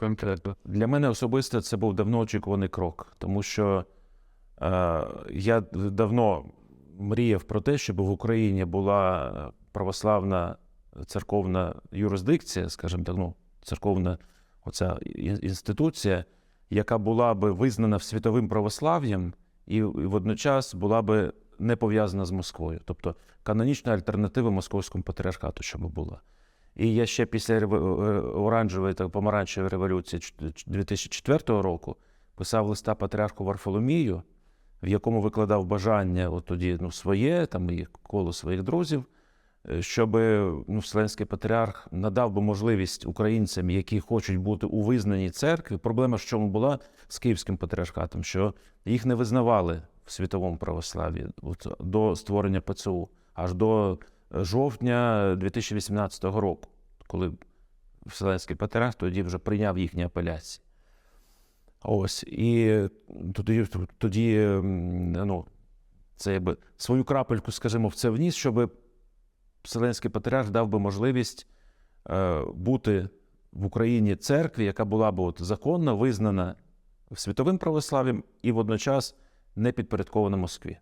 конкретно? Для мене особисто це був давно очікуваний крок, тому що е, я давно мріяв про те, щоб в Україні була православна церковна юрисдикція, скажімо так, ну, церковна оця інституція, яка була би визнана світовим православ'ям і водночас була би не пов'язана з Москвою. Тобто канонічна альтернатива московському патріархату, щоб була. І я ще після рево- е, оранжевої та помаранчевої революції ч- ч- 2004 року писав листа патріарху Варфоломію, в якому викладав бажання от тоді ну, своє, там і коло своїх друзів, е, щоб ну, Вселенський патріарх надав би можливість українцям, які хочуть бути у визнаній церкві. Проблема в чому була з Київським патріархатом, що їх не визнавали в світовому православ'ї от, до створення ПЦУ, аж до е, жовтня 2018 року, коли Вселенський патріарх тоді вже прийняв їхні апеляції. Ось. І тоді, тоді ну, це якби свою крапельку, скажімо, в це вніс, щоб Вселенський патріарх дав би можливість е, бути в Україні церкві, яка була б от законно визнана світовим православ'ям і водночас не підпорядкована Москві.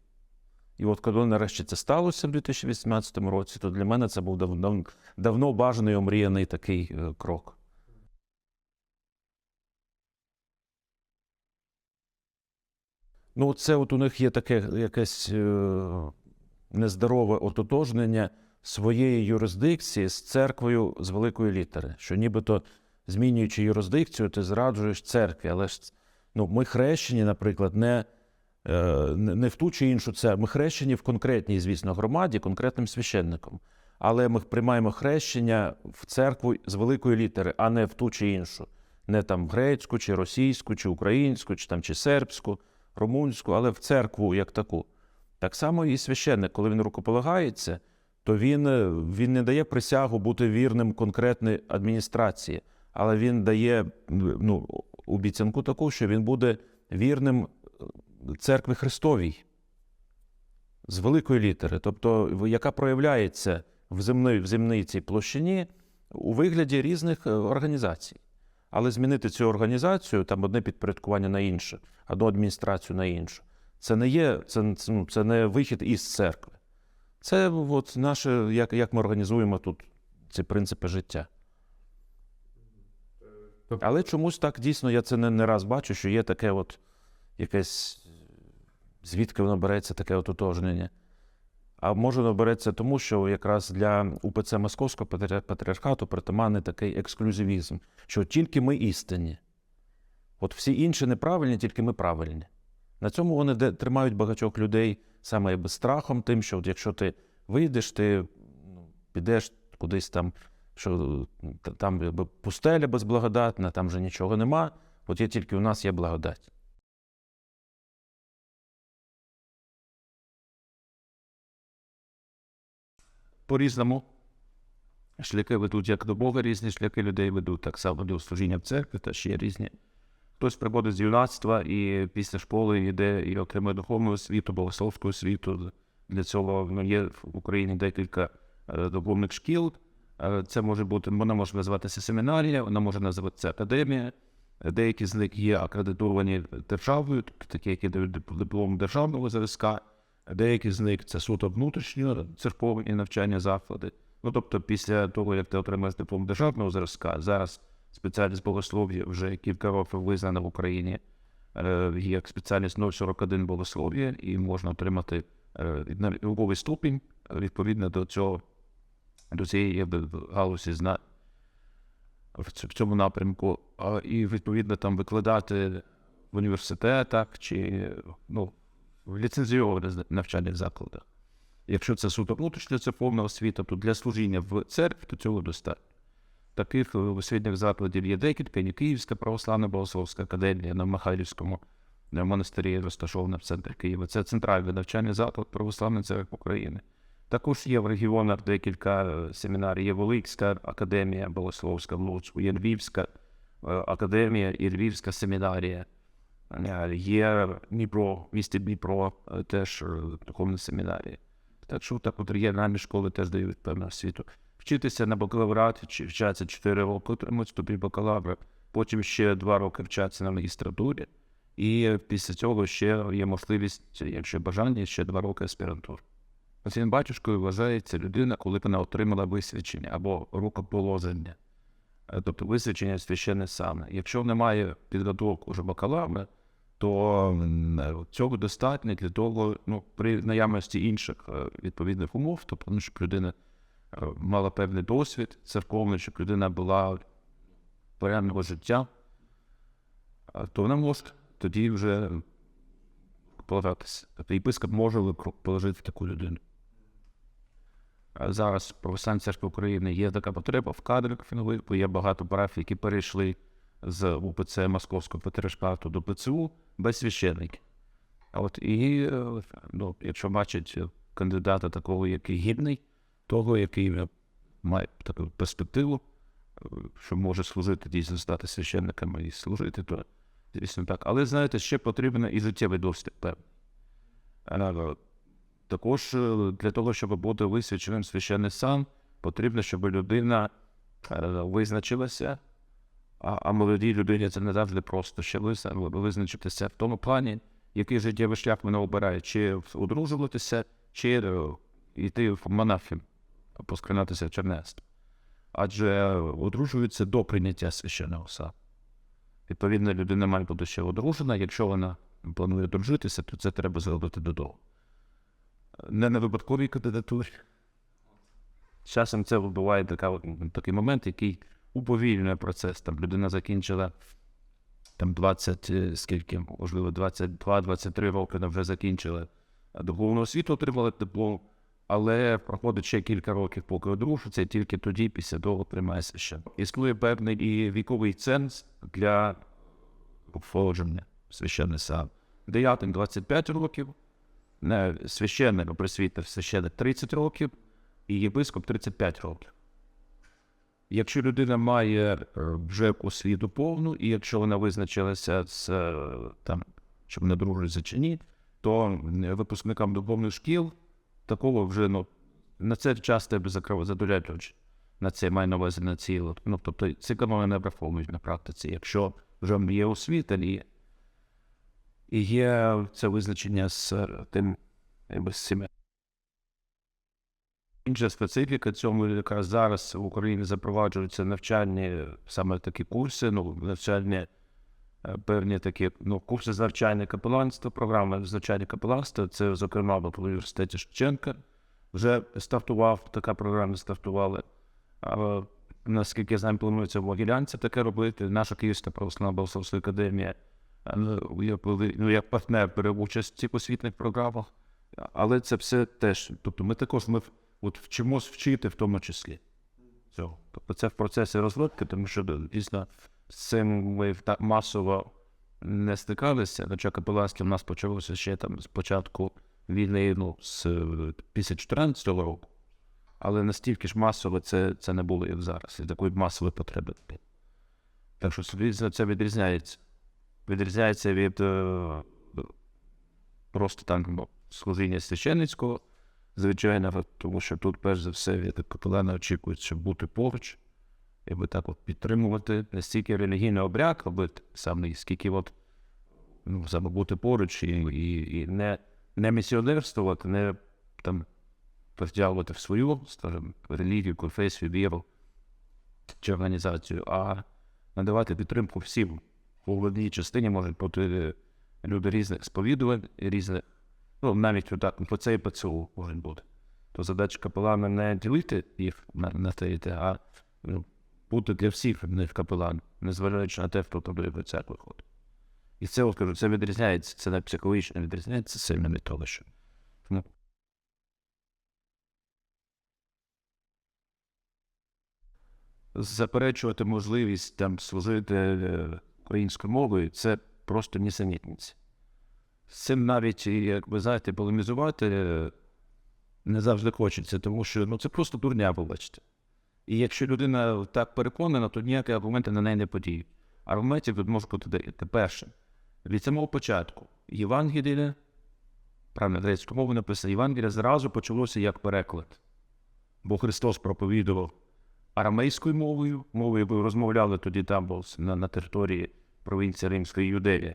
І от коли нарешті це сталося в 2018 році, то для мене це був дав, дав, давно бажаний омріяний такий е, крок. Ну, це от у них є таке якесь е, нездорове ототожнення своєї юрисдикції з церквою з великої літери. Що нібито змінюючи юрисдикцію, ти зраджуєш церкві. Але ж ну, ми хрещені, наприклад, не, не не в ту чи іншу церкву. Ми хрещені в конкретній, звісно, громаді, конкретним священником. Але ми приймаємо хрещення в церкву з великої літери, а не в ту чи іншу. Не там грецьку, чи російську, чи українську, чи там чи сербську, румунську, але в церкву як таку. Так само і священник, коли він рукополагається, то він, е, він не дає присягу бути вірним конкретній адміністрації, але він дає ну, обіцянку таку, що він буде вірним церкві Христовій з великої літери, тобто яка проявляється в земній, в земній цій площині у вигляді різних е, організацій. Але змінити цю організацію, там одне підпорядкування на інше, одну адміністрацію на іншу, це не є, це, це, ну, це не вихід із церкви. Це от наше, як, як ми організуємо тут ці принципи життя. Але чомусь так дійсно я це не, не раз бачу, що є таке от якесь, звідки воно береться таке ототожнення. А може воно береться тому, що якраз для УПЦ Московського патріархату притаманний такий ексклюзивізм, що тільки ми істинні. От всі інші неправильні, тільки ми правильні. На цьому вони тримають багатьох людей саме страхом, тим, що от якщо ти вийдеш, ти ну, підеш кудись там, що там пустеля безблагодатна, там вже нічого нема. От є тільки у нас є благодать. По-різному. Шляхи ведуть як до Бога, різні шляхи людей ведуть так само до служіння в церкві та ще різні. Хтось приходить з юнацтва і після школи йде і отримує духовну освіту, богословську освіту. Для цього ну, є в Україні декілька е, духовних шкіл. Е, Це може бути, вона може називатися семінарія, вона може називатися академія. Деякі з них є акредитовані державою, такі, які дають диплом державного зразка. Деякі з них це суто внутрішньо церковні навчання заклади. Ну тобто, після того, як ти отримаєш диплом державного зразка, зараз спеціальність богослов'я вже кілька років визнана в Україні е, як спеціальність 041 богослов'я, і можна отримати е, науковий ступінь відповідно до цього до цієї галузі знань в цьому напрямку, і відповідно там викладати в університетах чи ну, в ліцензійованих навчальних закладах. Якщо це суто внутрішня церковна освіта, то для служіння в церкві то цього достатньо. Таких е, освітніх закладів є декілька, є Київська православна богословська академія на Михайлівському е, монастирі розташована в центрі Києва. Це центральний навчальний заклад Православної церкви України. Також є в регіонах декілька е, семінарів. Є Великська академія богословська в Луцьку, є Львівська академія і Львівська семінарія. Є Дніпро, місті Дніпро е, теж е, духовна семінарія. Так що так от регіональні школи теж дають певну освіту. Вчитися на бакалавраті, чи вчаться 4 роки, отримують ступінь бакалавра. потім ще два роки вчаться на магістратурі, і після цього ще є можливість, якщо бажання, ще два роки аспірантури. Цим батюшкою вважається людина, коли вона отримала висвячення або рукоположення, Е, тобто висвячення священне саме. Якщо немає підготовки вже бакалавра, то цього достатньо для того, ну, при наявності інших е, відповідних умов, тобто, ну, щоб людина е, мала певний досвід церковний, щоб людина була порядного життя, то вона може тоді вже полагатися. Тобто єпископ може положити таку людину. Зараз в Православній церкві України є така потреба в кадрах фінових, бо є багато парафій, які перейшли з УПЦ Московського патріархату до ПЦУ без священників. А От і е, ну, якщо бачать е, кандидата такого, який гідний, того, який має таку перспективу, е, що може служити дійсно стати священником і служити, то звісно так. Але знаєте, ще потрібен і життєвий досвід Також для того, щоб бути висвяченим священний сан, потрібно, щоб людина визначилася, а, а молодій людині це не завжди просто ще визначитися в тому плані, який життєвий шлях вона обирає, чи одружуватися, чи е, йти в монахи, поскринатися в чернецтво. Адже е, одружуються до прийняття священного сану. Відповідно, людина має бути ще одружена. Якщо вона планує одружитися, то це треба зробити додому. Не на випадковій кандидатурі. Часом це буває така, такий момент, який уповільнює процес. Там людина закінчила там 20, е, скільки, можливо, 22-23 роки вже закінчила духовну освіту, отримала диплом, але проходить ще кілька років, поки одружиться, і тільки тоді, після того, приймає священ. Існує певний і віковий ценз для священний сан. Деятин 25 років, священник, присвітив священник 30 років і єпископ 35 років. Якщо людина має е, вже освіту повну, і якщо вона визначилася з е, там, щоб не дружиться чи ні, то випускникам духовних шкіл такого вже ну, на це час тебе задовольняють очі. На це маю на увазі на ці. Ну, тобто ці канони не враховують на практиці. Якщо вже є освіта і, є це визначення з е, тим з цими Інша специфіка цьому якраз зараз в Україні запроваджуються навчальні саме такі курси, ну, навчальні е, певні такі ну, курси з навчання капеланства, програми з навчання капеланства. Це, зокрема, в університеті Шевченка вже стартував, така програма стартувала. А, наскільки я знаю, планується в Могилянці таке робити. Наша Київська православна богословська академія е, ну, ну, як партнер бере участь в цих освітніх програмах. Але це все теж. Тобто ми також ми от вчимось вчити в тому числі. Цього. Тобто це в процесі розвитку, тому що дійсно з цим ми так масово не стикалися. Хоча капеланське в нас почалося ще там з початку війни, ну, з е, після 14 року. Але настільки ж масово це, це не було як зараз, і такої масової потреби. Так що звісно, це відрізняється. Відрізняється від е, просто там ну, служіння священницького, звичайно, тому що тут, перш за все, від капелана очікується, щоб бути поруч, і би так от підтримувати не стільки релігійний обряд робити саме, скільки от, ну, саме бути поруч і, і, і не, не місіонерствувати, не там втягувати в свою, скажімо, релігію, конфесію, віру чи організацію, а надавати підтримку всім. У одній частині можуть бути люди різних сповідувань, різних, ну навіть отак, по це і по цього бути. То задача капелана не ділити їх на, те а ну, бути для всіх в них капелан, незважаючи на те, хто туди в церкву ходить. І це, от кажу, це відрізняється, це не психологічно відрізняється сильно від того, що. Тому заперечувати можливість там служити е, українською мовою, це просто нісенітниці. З цим навіть, як ви знаєте, полемізувати е, не завжди хочеться, тому що ну, це просто дурня, вибачте. І якщо людина так переконана, то ніякі аргументи на неї не подіють. Аргументів тут може бути декілька. Перше, від самого початку Євангелія, правильно, грецькою мовою написано, Євангелія зразу почалося як переклад. Бо Христос проповідував арамейською мовою, мовою, якою розмовляли тоді там на, на території провінції Римської Юдеї.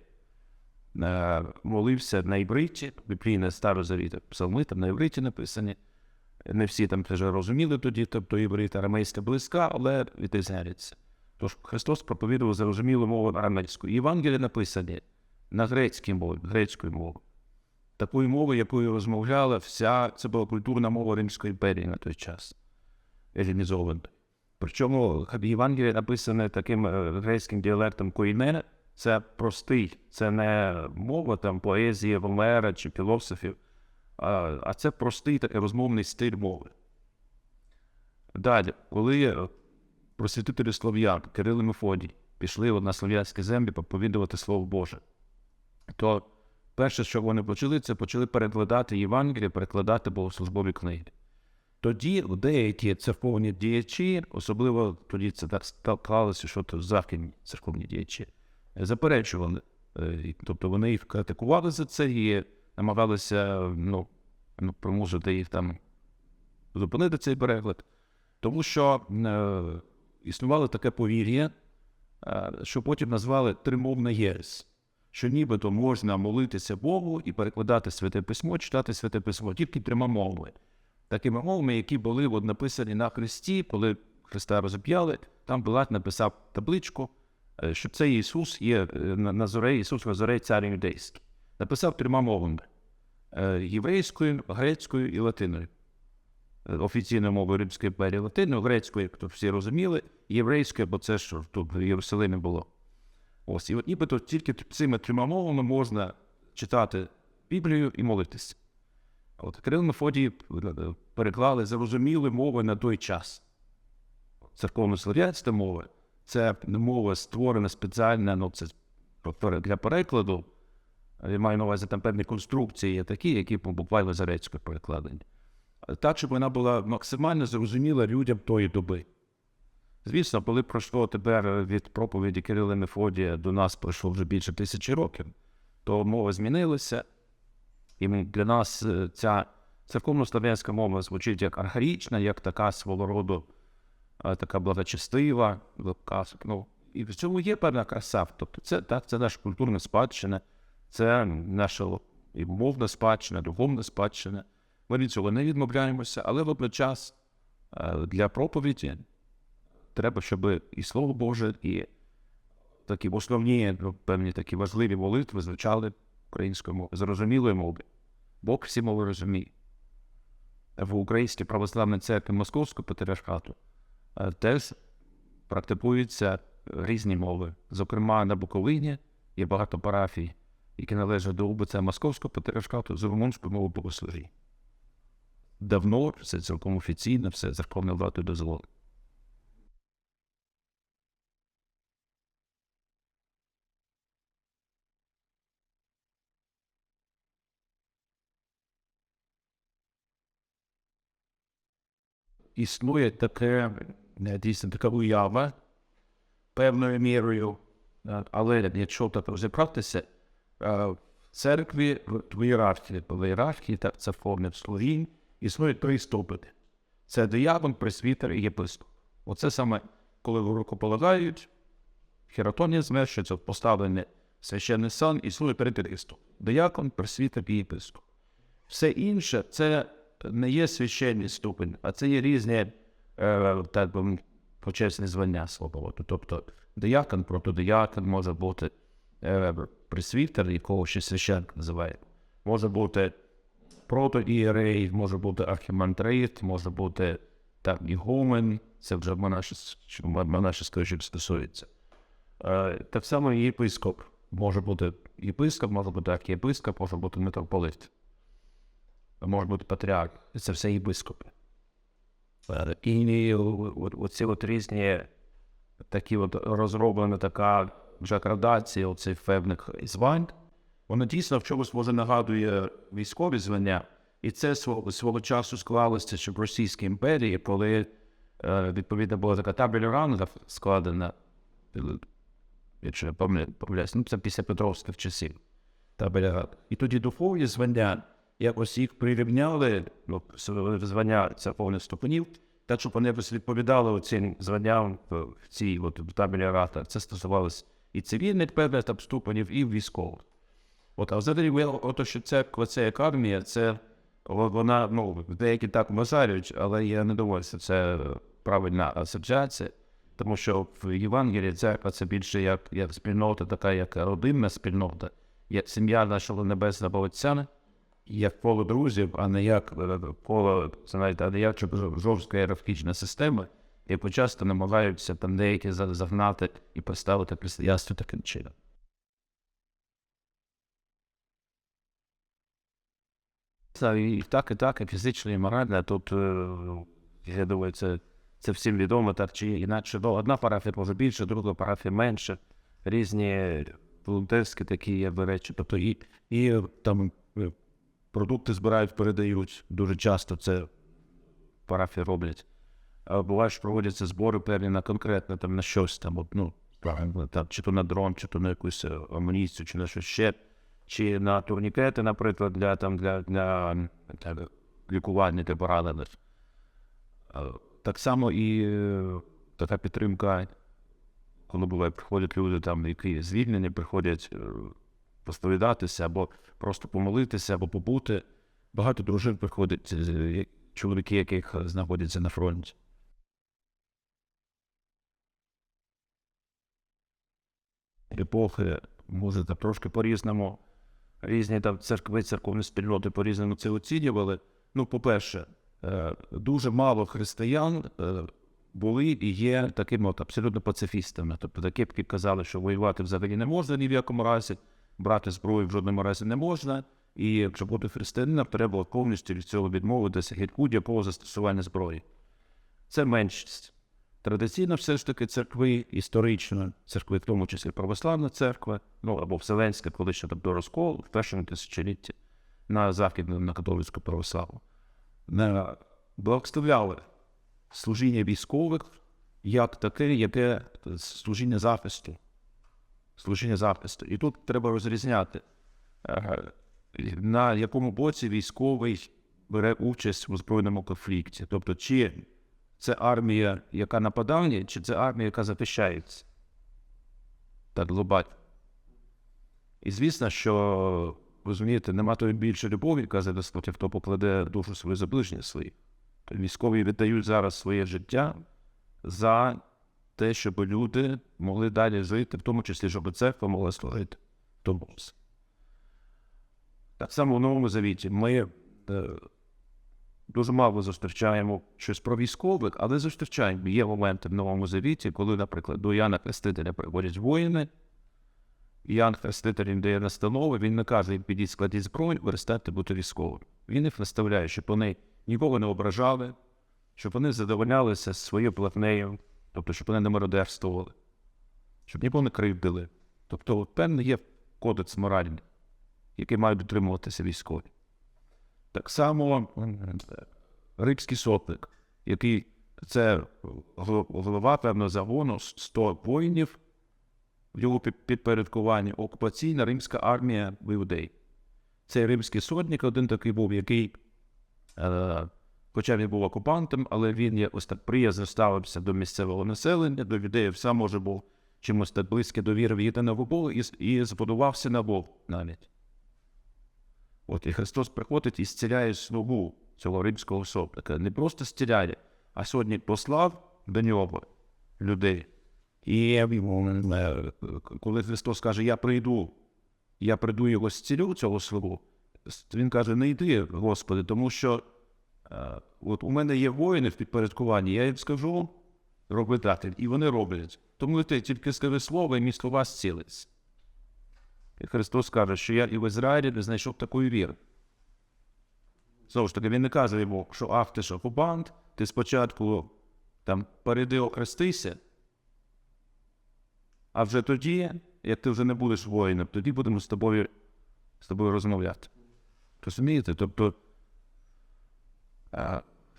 Е, молився на івриті, біблійне старозавіта псалми там на івриті написані. Не всі там теж розуміли тоді, тобто іврит арамейська близька, але відрізняється. Тож Христос проповідував зрозумілу мову арамейською. Євангелії написані на грецькій мові, грецькою мовою. Такою мовою, якою розмовляла вся, це була культурна мова Римської імперії на той час, елінізована. Причому Євангеліє написане таким е, грецьким діалектом коїне, це простий, це не мова там поезії Гомера чи філософів, а, а це простий такий розмовний стиль мови. Далі, коли е, просвітителі слов'ян Кирил і Мефодій пішли на слов'янські землі проповідувати Слово Боже, то перше, що вони почали, це почали перекладати Євангеліє, перекладати богослужбові книги. Тоді деякі церковні діячі, особливо тоді це так сталкалося, що то західні церковні діячі, заперечували. Е, Тобто вони їх критикували за це і намагалися ну, ну, примусити їх там зупинити цей переклад. Тому що е, існувало таке повір'я, е, що потім назвали тримовна єресь, що нібито можна молитися Богу і перекладати святе письмо, читати святе письмо тільки трьома мовами. Такими мовами, які були от, написані на хресті, коли Христа розіп'яли, там Пилат написав табличку, що це Ісус є е, на- Назарей, Ісус Назарей, цар юдейський. Написав трьома мовами: е, єврейською, грецькою і латиною. Е, Офіційною мовою Римської імперії латиною, грецькою, як то всі розуміли, єврейською, бо це що тут в Єрусалимі було. Ось, і от нібито тільки цими трьома мовами можна читати Біблію і молитися. От Кирил Мефодій е, переклали зрозуміли мови на той час. Церковно-слов'янська мова це мова створена спеціально, ну це для перекладу. Я маю на увазі там певні конструкції такі, які буквально за грецькою перекладені. Так, щоб вона була максимально зрозуміла людям тої доби. Звісно, коли пройшло тепер від проповіді Кирила Мефодія до нас пройшло вже більше тисячі років, то мова змінилася. І для нас е, ця церковно-слав'янська мова звучить як архаїчна, як така свого роду, така благочестива. Ну, і в цьому є певна краса. Тобто це, так, це наша культурна спадщина, це наша і мовна спадщина, духовна спадщина. Ми від цього не відмовляємося, але водночас е, для проповіді треба, щоб і Слово Боже, і такі основні, ну, певні такі важливі молитви звучали українською мовою, зрозумілою мовою. Бог всі мови розуміє. В Українській православній церкві Московського патріархату е, теж практикуються різні мови. Зокрема, на Буковині є багато парафій, які належать до УБЦ Московського патріархату з румунською мовою богослужіння. Давно все цілком офіційно, все церковною владою дозволено. існує таке, е, дійсно така уява певною мірою, але якщо так розібратися, в церкві в ієрархії, в ієрархії так церковних служінь існує три ступені. Це диякон, пресвітер і єпископ. Оце саме, коли рукополагають, хератонія змешується, поставлений священний сан, існує три підступ. Диякон, пресвітер і єпископ. Все інше це не є священний ступень, а це є різні так би почесні звання свободи. Тобто диякон, протодиякон може бути е, пресвітер, якого ще священник називає. Може бути протоієрей, може бути архімандрит, може бути так, ігумен, це вже монашеської що стосується. Е, так само і єпископ. Може бути єпископ, може бути архієпископ, може бути митрополит може бути патріарх, це все єпископи. Е, І оці от різні такі от розроблена така вже оцих певних звань, вона дійсно в чомусь може нагадує військові звання. І це свого, свого часу склалося ще в Російській імперії, коли е, відповідно була така табеля рангів складена, е, якщо я пам'ятаю, ну це після Петровських часів. Табеля рангів. І тоді духовні звання якось їх прирівняли, ну, звання церковних ступенів, так, щоб вони якось відповідали цим званням в цій от, табелі рата. Це стосувалось і цивільних певних там ступенів, і військових. От, а взагалі, ото, що церква, це як армія, це вона, ну, деякі так вважають, але я не думаю, що це правильна асоціація. Тому що в Євангелії церква це більше як, як спільнота, така як родинна спільнота, як сім'я нашого небесного Отця, як коло друзів, а не як е, коло, знаєте, а не як жорстка ієрархічна система, яку часто намагаються там деякі загнати і поставити християнство таким чином. Це і так, і так, і фізично, і морально. Тут, е, я думаю, це, це всім відомо, так чи інакше. Ну, одна парафія може більше, друга парафія менше. Різні волонтерські такі є речі. Тобто і, і там е, продукти збирають, передають. Дуже часто це парафії роблять. Буває, що проводяться збори певні на конкретно там на щось там, от, ну, там, чи то на дрон, чи то на якусь е, амуніцію, чи на щось ще, чи на турнікети, наприклад, для там для, для, так, лікування для поранених. Так само і е, така підтримка, коли буває, приходять люди, там, які звільнені, приходять е, посповідатися або просто помолитися, або побути. Багато дружин приходять, е, чоловіки, яких знаходяться на фронті. епохи, може, там трошки по-різному. Різні там церкви, церковні спільноти по-різному це оцінювали. Ну, по-перше, е, дуже мало християн е, були і є такими от абсолютно пацифістами. Тобто такі, які казали, що воювати взагалі не можна ні в якому разі, брати зброю в жодному разі не можна. І щоб бути християнином, треба повністю від цього відмовитися від будь-якого застосування зброї. Це меншість. Традиційно все ж таки церкви, історично, церкви, в тому числі православна церква, ну або Вселенська, коли ще там до розколу, в першому тисячолітті на західну, на католицьку православу, не благословляли служіння військових як таке, яке служіння захисту. Служіння захисту. І тут треба розрізняти, е, на якому боці військовий бере участь у збройному конфлікті. Тобто, чи це армія, яка нападає, чи це армія, яка захищається? Так глобально. І звісно, що розумієте, нема тої більше любові, яка за хто покладе душу свою за ближні свої. Військові віддають зараз своє життя за те, щоб люди могли далі жити, в тому числі, щоб церква могла створити тому. Так само в Новому Завіті ми е, дуже мало зустрічаємо щось про військових, але зустрічаємо. Є моменти в Новому Завіті, коли, наприклад, до Яна Хрестителя приводять воїни, Ян Хреститель їм дає настанови, він не каже, їм підіть складіть зброю, перестаньте бути військовим. Він їх наставляє, щоб вони нікого не ображали, щоб вони задовольнялися своєю платнею, тобто, щоб вони не мародерствували, щоб нікого не кривдили. Тобто, певний є кодекс моральний, який мають дотримуватися військові. Так само м, рибський сотник, який це голова певного загону 100 воїнів в його підпорядкуванні окупаційна римська армія в іудеї. Цей римський сотник один такий був, який, е, хоча він був окупантом, але він якось так приязно ставився до місцевого населення, до юдеїв сам може був чимось так близьке до віри в єдиного Бога і, і на Бог навіть. От і Христос приходить і зціляє слугу цього римського сотника. Не просто зціляє, а сотник послав до нього людей. І е, коли Христос каже, я прийду, я прийду його зцілю, цього слугу, він каже, не йди, Господи, тому що от у мене є воїни в підпорядкуванні, я їм скажу, роби і вони роблять. Тому ти тільки скажи слово, і мій слова зцілиться. І Христос каже, що я і в Ізраїлі не знайшов такої віри. Знову ж таки, він не каже йому, що ах, ти ж окупант, ти спочатку там перейди охрестися, а вже тоді, як ти вже не будеш воїном, тоді будемо з тобою, з тобою розмовляти. Розумієте? Тобто е,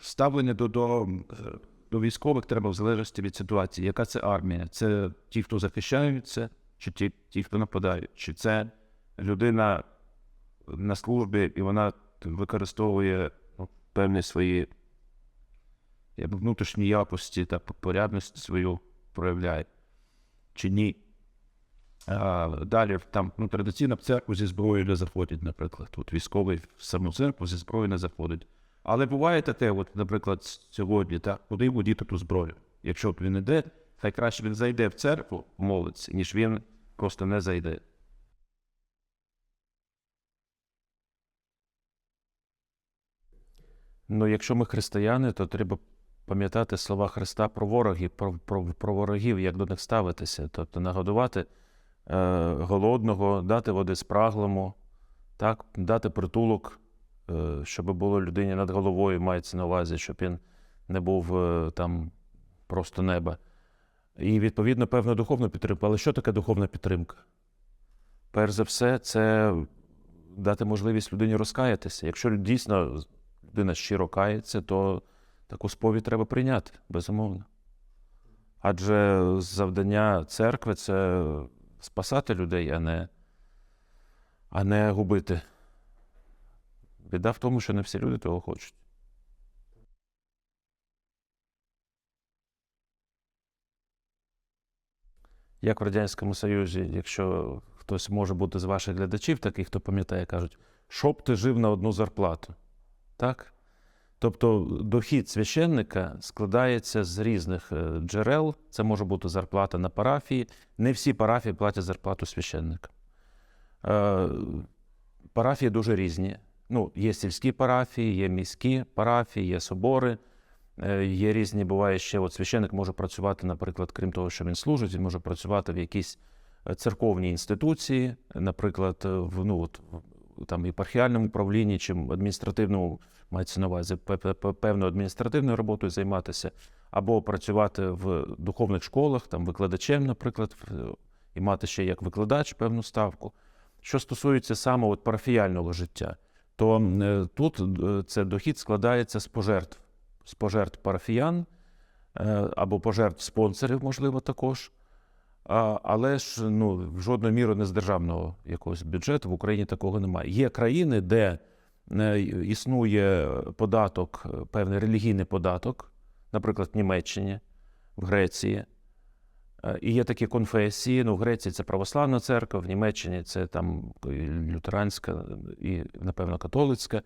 ставлення до, до, е, до військових треба в залежності від ситуації. Яка це армія? Це ті, хто захищаються, чи ті, ті хто нападають? Чи це людина на службі і вона використовує ну, певні свої якби внутрішні якості та порядність свою проявляє. Чи ні? А, далі там ну, традиційно в церкву зі зброєю не заходять, наприклад. От військовий в саму церкву зі зброєю не заходить. Але буває таке, от, наприклад, сьогодні, так, куди йому діти ту зброю? Якщо б він іде, хай краще він зайде в церкву, молиться, ніж він просто не зайде. Ну, якщо ми християни, то треба пам'ятати слова Христа про ворогів, про, про, про ворогів, як до них ставитися. Тобто нагодувати е, голодного, дати води спраглому, так, дати притулок, щоб було людині над головою, мається на увазі, щоб він не був е, там просто неба. І, відповідно, певну духовну підтримку. Але що таке духовна підтримка? Перш за все, це дати можливість людині розкаятися. Якщо дійсно людина щиро кається, то таку сповідь треба прийняти, безумовно. Адже завдання церкви це спасати людей, а не, а не губити. Біда в тому, що не всі люди того хочуть. Як в Радянському Союзі, якщо хтось може бути з ваших глядачів, таких, хто пам'ятає, кажуть, щоб ти жив на одну зарплату. Так? Тобто дохід священника складається з різних е, джерел. Це може бути зарплата на парафії. Не всі парафії платять зарплату священника. Е, Парафії дуже різні. Ну, є сільські парафії, є міські парафії, є собори. Е, Є різні, буває ще, от священник може працювати, наприклад, крім того, що він служить, він може працювати в якійсь е, церковній інституції, наприклад, е, в ну, от, там єпархіальному управлінні чи адміністративному, мається на увазі пе- пе- пе- певною адміністративною роботою займатися, або працювати в духовних школах, там викладачем, наприклад, і мати ще як викладач певну ставку. Що стосується саме от парафіяльного життя, то е, тут е, це дохід складається з пожертв, з пожертв парафіян е, або пожертв спонсорів, можливо, також. Але ж ну, в жодну міру не з державного якогось бюджету в Україні такого немає. Є країни, де існує податок, певний релігійний податок, наприклад, в Німеччині, в Греції. Е, І є такі конфесії. Ну, в Греції це православна церква, в Німеччині це там е, лютеранська і, напевно, католицька.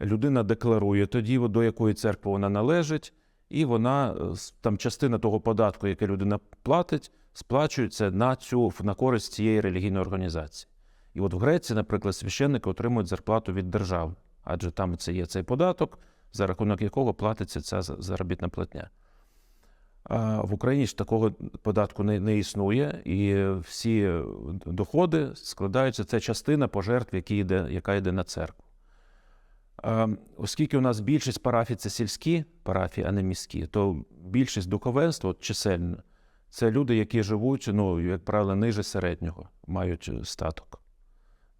Людина декларує тоді, до якої церкви вона належить, і вона е, там частина того податку, який людина платить, сплачується на цю на користь цієї релігійної організації. І от в Греції, наприклад, священники отримують зарплату від держави, адже там це є цей податок, за рахунок якого платиться ця за- заробітна платня. В Україні ж такого податку не, не існує, і всі доходи складаються. Це частина пожертв, які йде, яка йде на церкву. Оскільки у нас більшість парафій це сільські парафії, а не міські, то більшість духовенства от чисельно це люди, які живуть, ну, як правило, ниже середнього, мають статок,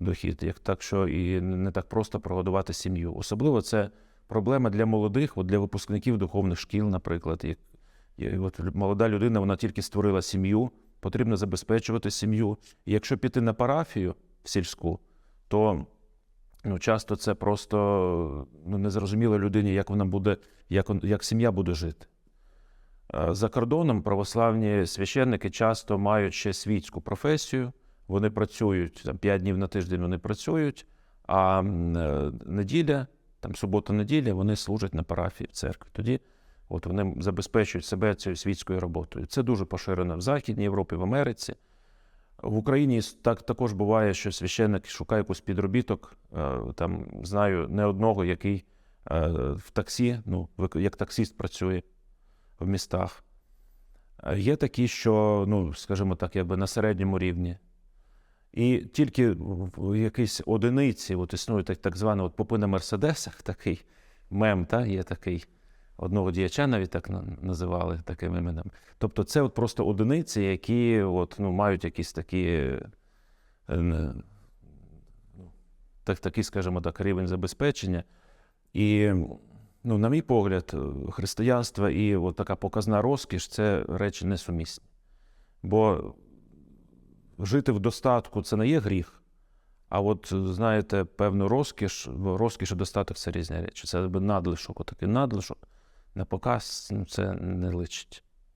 дохід. Як так, що і не так просто прогодувати сім'ю. Особливо це проблема для молодих, от для випускників духовних шкіл, наприклад. От молода людина, вона тільки створила сім'ю, потрібно забезпечувати сім'ю. І якщо піти на парафію в сільську, то ну, часто це просто ну, незрозуміло людині, як вона буде, як, як сім'я буде жити. За кордоном православні священники часто мають ще світську професію. Вони працюють там 5 днів на тиждень вони працюють, а е, неділя, там субота-неділя, вони служать на парафії в церкві. Тоді от вони забезпечують себе цією світською роботою. Це дуже поширено в Західній Європі, в Америці. В Україні так також буває, що священник шукає якийсь підробіток. Е, Там знаю не одного, який е, в таксі, ну, як таксіст працює в містах. Є такі, що, ну, скажімо так, якби на середньому рівні. І тільки в якійсь одиниці от існує так, так звана от попи на Мерседесах, такий мем, та, є такий. Одного діяча навіть так називали таким іменем. Тобто це от просто одиниці, які от, ну, мають якісь такі, е, ну, так, такий, скажімо так, рівень забезпечення. І, ну, на мій погляд, е, християнство і от така показна розкіш це речі несумісні. Бо жити в достатку це не є гріх. А от, знаєте, певну розкіш, розкіш і достаток це різні речі. Це надлишок, отакий надлишок. На показ, ну, це не личить.